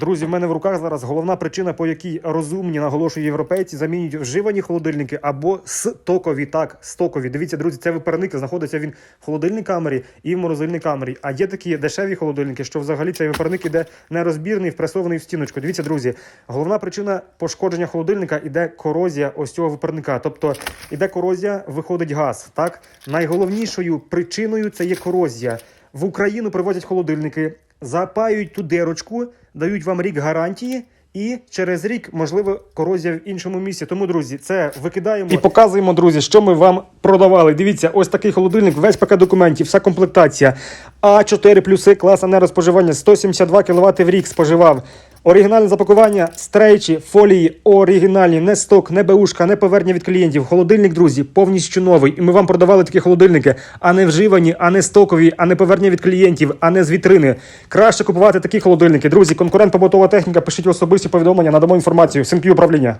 Друзі, в мене в руках зараз головна причина, по якій розумні, наголошую європейці, замінюють вживані холодильники або стокові. Так, стокові. Дивіться, друзі, це випарник. Знаходиться він в холодильній камері і в морозильній камері. А є такі дешеві холодильники, що взагалі цей випарник іде нерозбірний, впресований в стіночку. Дивіться, друзі, головна причина пошкодження холодильника іде корозія ось цього випарника. Тобто іде корозія, виходить газ. Так, найголовнішою причиною це є корозія. В Україну привозять холодильники, запаюють ту дирочку, дають вам рік гарантії. І через рік, можливо, корозія в іншому місці. Тому, друзі, це викидаємо і показуємо, друзі, що ми вам продавали. Дивіться, ось такий холодильник, весь пакет документів, вся комплектація. А4 плюси, клас нерозпоживання 172 кВт в рік споживав. Оригінальне запакування, стрейчі, фолії оригінальні, не сток, не беушка, не повернення від клієнтів. Холодильник, друзі, повністю новий. І ми вам продавали такі холодильники, а не вживані, а не стокові, а не повернення від клієнтів, а не з вітрини. Краще купувати такі холодильники. Друзі, конкурент побутова техніка. Пишіть особисті повідомлення, надамо інформацію. Синкю управління.